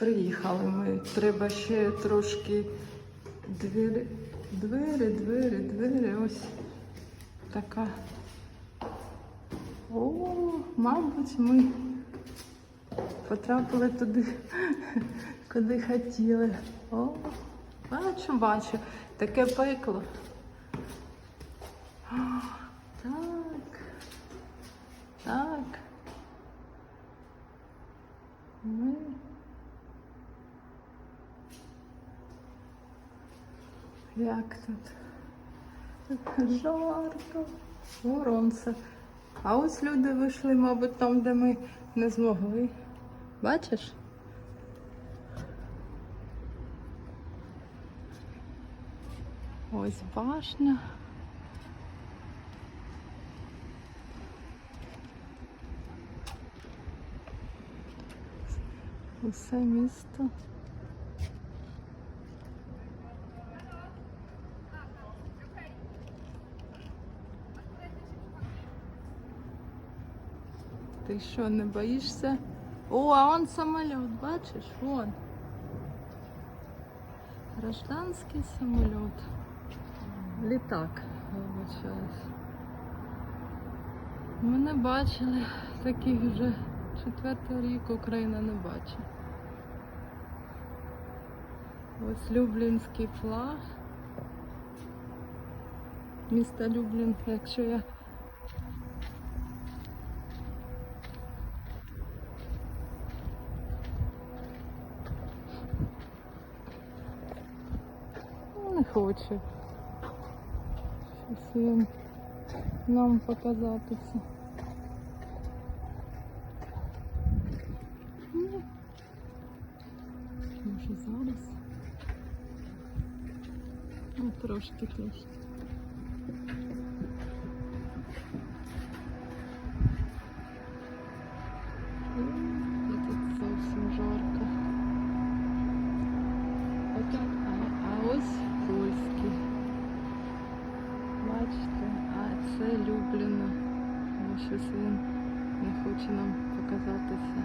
Приїхали ми. Треба ще трошки двері, двері, двері, двері. Ось така. О, мабуть, ми потрапили туди, куди хотіли. О, бачу, бачу. Таке пекло. О, так. Так. Ми. Як тут? Жарко. Воронце. А ось люди вийшли, мабуть, там, де ми не змогли. Бачиш? Ось башня. Усе місто. Ти що, не боїшся? О, а он самоліт, бачиш? Вон. Гражданський самоліт. Літак, вибачаюсь. Ми не бачили таких вже четвертий рік Україна не бачить. Ось Люблінський флаг. Місто Люблін, якщо я не хоче. Щось нам показатися. Може зараз. Ну, трошки теж. Це Любліно. Ну, щось він не хоче нам показатися.